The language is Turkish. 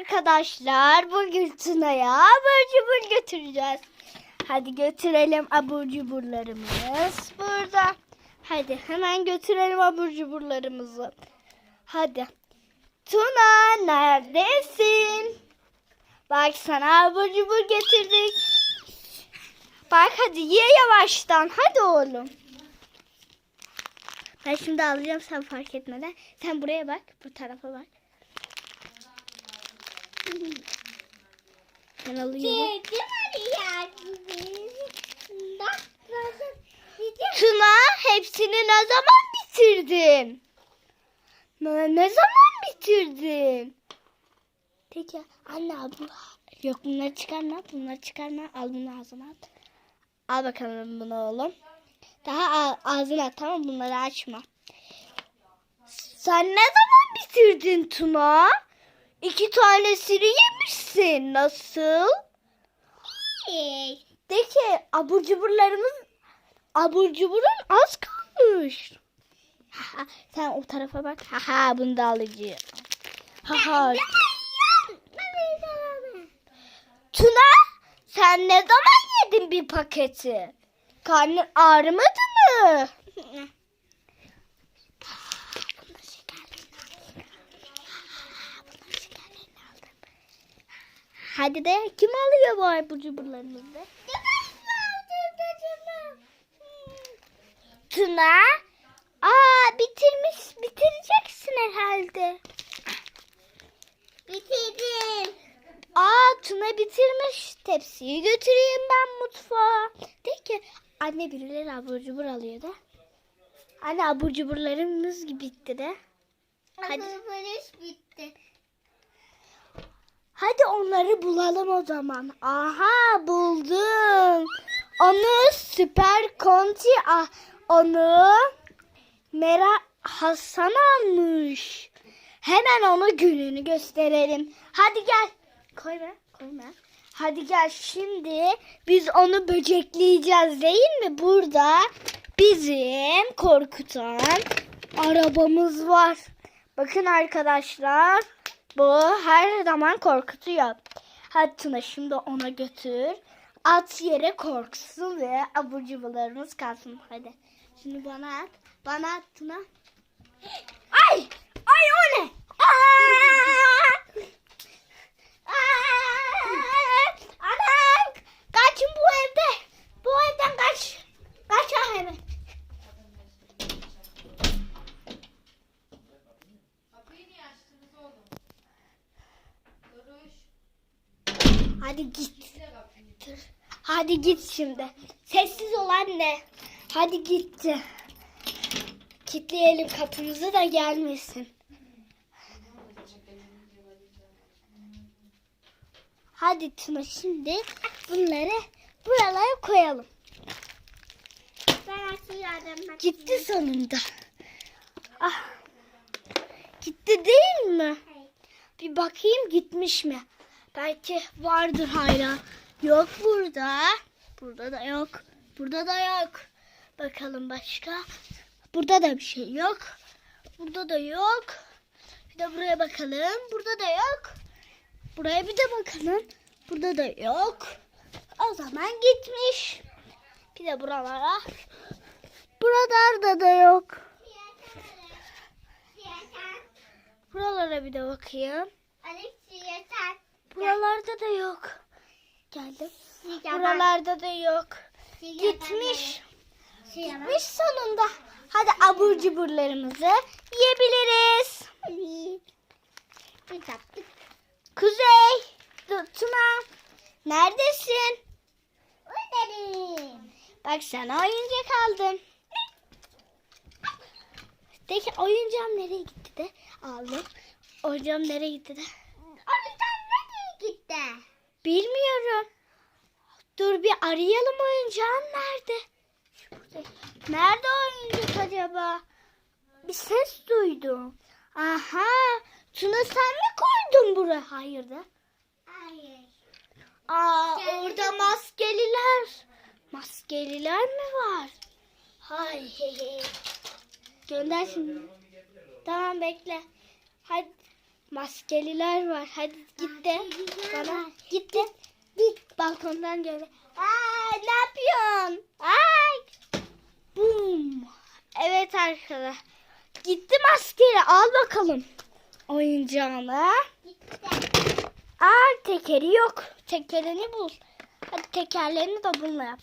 arkadaşlar. Bugün Tuna'ya abur cubur götüreceğiz. Hadi götürelim abur cuburlarımız burada. Hadi hemen götürelim abur cuburlarımızı. Hadi. Tuna neredesin? Bak sana abur cubur getirdik. Bak hadi ye yavaştan. Hadi oğlum. Ben şimdi alacağım sen fark etmeden. Sen buraya bak. Bu tarafa bak. Ben alıyorum. Tuna hepsini ne zaman bitirdin? Ne, ne zaman bitirdin? Peki anne bu yok bunları çıkarma bunları çıkarma al bunu ağzına at. Al bakalım bunu oğlum. Daha ağzına at tamam bunları açma. Sen ne zaman bitirdin Tuna? İki tanesini yemişsin. Nasıl? De ki abur cuburlarımız abur cuburun az kalmış. Sen o tarafa bak. Haha bunu da alacağım. Haha. Tuna sen ne zaman yedin bir paketi? Karnın ağrımadı mı? Hadi de kim alıyor bu abur cuburlarımızı? Tuna. Aa bitirmiş bitireceksin herhalde. Bitirdim. Aa Tuna bitirmiş. Tepsiyi götüreyim ben mutfağa. De ki anne birileri abur cubur alıyor da. Anne abur cuburlarımız bitti de. Hadi. bitti. Hadi onları bulalım o zaman. Aha buldum. Onu süper konti ah, onu Mera Hasan almış. Hemen ona gününü gösterelim. Hadi gel. Koyma, koyma. Hadi gel şimdi biz onu böcekleyeceğiz değil mi? Burada bizim korkutan arabamız var. Bakın arkadaşlar. Bu her zaman korkutuyor. Hadi Tuna şimdi ona götür. At yere korksun ve abur cuburlarımız kalsın. Hadi. Şimdi bana at. Bana at Tuna. Ay! Ay o ne? Aa! Aa! Anam! Kaçın bu evde. Bu evden kaç. Kaç ah hemen. Kapıyı niye açtınız oğlum? Duruş. Hadi git. Hadi git şimdi. Sessiz ol anne. Hadi gitti. Kitleyelim kapımızı da gelmesin. Hadi Tuna şimdi bunları buralara koyalım. Gitti sonunda. Ah. Gitti değil mi? Bir bakayım gitmiş mi? Belki vardır hala. Yok burada. Burada da yok. Burada da yok. Bakalım başka. Burada da bir şey yok. Burada da yok. Bir de buraya bakalım. Burada da yok. Buraya bir de bakalım. Burada da yok. O zaman gitmiş. Bir de buralara. Buralarda da yok. Buralara bir de bakayım. Buralarda da yok. Geldim. Buralarda da yok. Gitmiş. Gitmiş sonunda. Hadi abur cuburlarımızı yiyebiliriz. Kuzey. Tuna. Neredesin? Bak sana oyuncak aldım. De ki oyuncağım nereye gitti de aldım. Oyuncağım nereye gitti de bilmiyorum. Dur bir arayalım oyuncağım nerede? Nerede oyuncak acaba? Bir ses duydum. Aha. Tuna sen mi koydun buraya? Hayır da. Aa orada maskeliler. Maskeliler mi var? Hay. Gönder şimdi. Tamam bekle. Hadi Maskeliler var. Hadi git de. Bana git de. Git balkondan gel. Aa, ne yapıyorsun? Ay. Bum. Evet arkadaşlar. Gitti maskeli. Al bakalım. Oyuncağını. Gitti. Aa tekeri yok. Tekerini bul. Hadi tekerlerini de bununla yap.